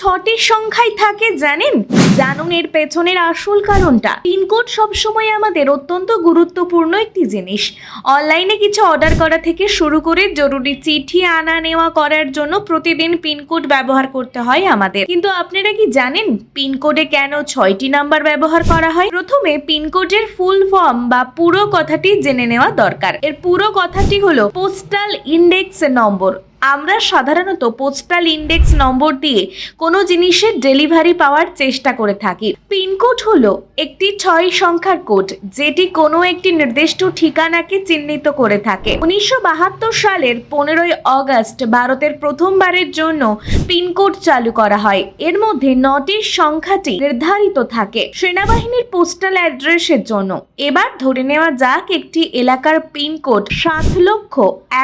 ছটি সংখ্যায় থাকে, জানেন? জানুন এর পেছনের আসল কারণটা। পিনকোড সবসময় আমাদের অত্যন্ত গুরুত্বপূর্ণ একটি জিনিস। অনলাইনে কিছু অর্ডার করা থেকে শুরু করে জরুরি চিঠি আনা নেওয়া করার জন্য প্রতিদিন পিনকোড ব্যবহার করতে হয় আমাদের। কিন্তু আপনারা কি জানেন পিনকোডে কেন ছয়টি নাম্বার ব্যবহার করা হয়? প্রথমে পিনকোডের ফুল ফর্ম বা পুরো কথাটি জেনে নেওয়া দরকার। এর পুরো কথাটি হলো, পোস্টাল ইন্ডেক্স নম্বর। আমরা সাধারণত পোস্টাল ইন্ডেক্স নম্বর দিয়ে কোনো জিনিসের ডেলিভারি পাওয়ার চেষ্টা করে থাকি। পিনকোড হলো একটি ছয় সংখ্যার কোড যেটি কোনো একটি নির্দিষ্ট ঠিকানাকে চিহ্নিত করে থাকে। উনিশশো বাহাত্তর সালের পনেরোই অগস্ট ভারতের প্রথমবারের জন্য পিনকোড চালু করা হয়। এর মধ্যে নটির সংখ্যাটি নির্ধারিত থাকে সেনাবাহিনীর পোস্টাল অ্যাড্রেসের জন্য। এবার ধরে নেওয়া যাক একটি এলাকার পিনকোড সাত লক্ষ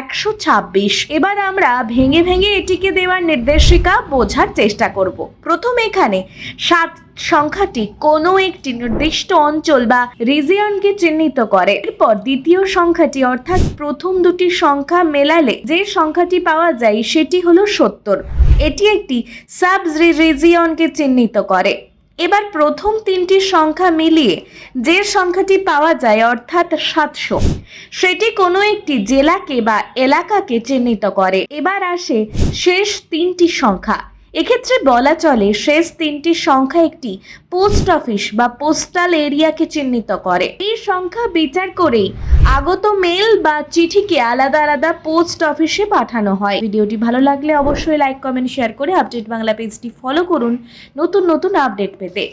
একশো ছাব্বিশ। এবার আমরা ভেঙে ভেঙে এটিকে দেওয়ার নির্দেশিকা বোঝার চেষ্টা করব। প্রথম এখানে সাত সংখ্যাটি কোনো একটি নির্দিষ্ট অঞ্চল বা রিজিয়নকে চিহ্নিত করে। এরপর দ্বিতীয় সংখ্যাটি অর্থাৎ প্রথম দুটি সংখ্যা মেলালে যে সংখ্যাটি পাওয়া যায় সেটি হলো সত্তর। এটি একটি সাব রিজিয়নকে চিহ্নিত করে। এবার প্রথম তিনটি সংখ্যা মিলিয়ে যে সংখ্যাটি পাওয়া যায় অর্থাৎ সাতশো, সেটি কোনো একটি জেলাকে বা এলাকাকে চিহ্নিত করে। এবার আসে শেষ তিনটি সংখ্যা। এক্ষেত্রে বলা চলে শেষ তিনটি সংখ্যা একটি পোস্ট অফিস বা পোস্টাল এরিয়াকে চিহ্নিত করে। এই সংখ্যা বিচার করেই আগত মেল বা চিঠিকে আলাদা আলাদা পোস্ট অফিসে পাঠানো হয়। ভিডিওটি ভালো লাগলে অবশ্যই লাইক কমেন্ট শেয়ার করে আপডেট বাংলা পেজটি ফলো করুন। নতুন নতুন আপডেট পেতে।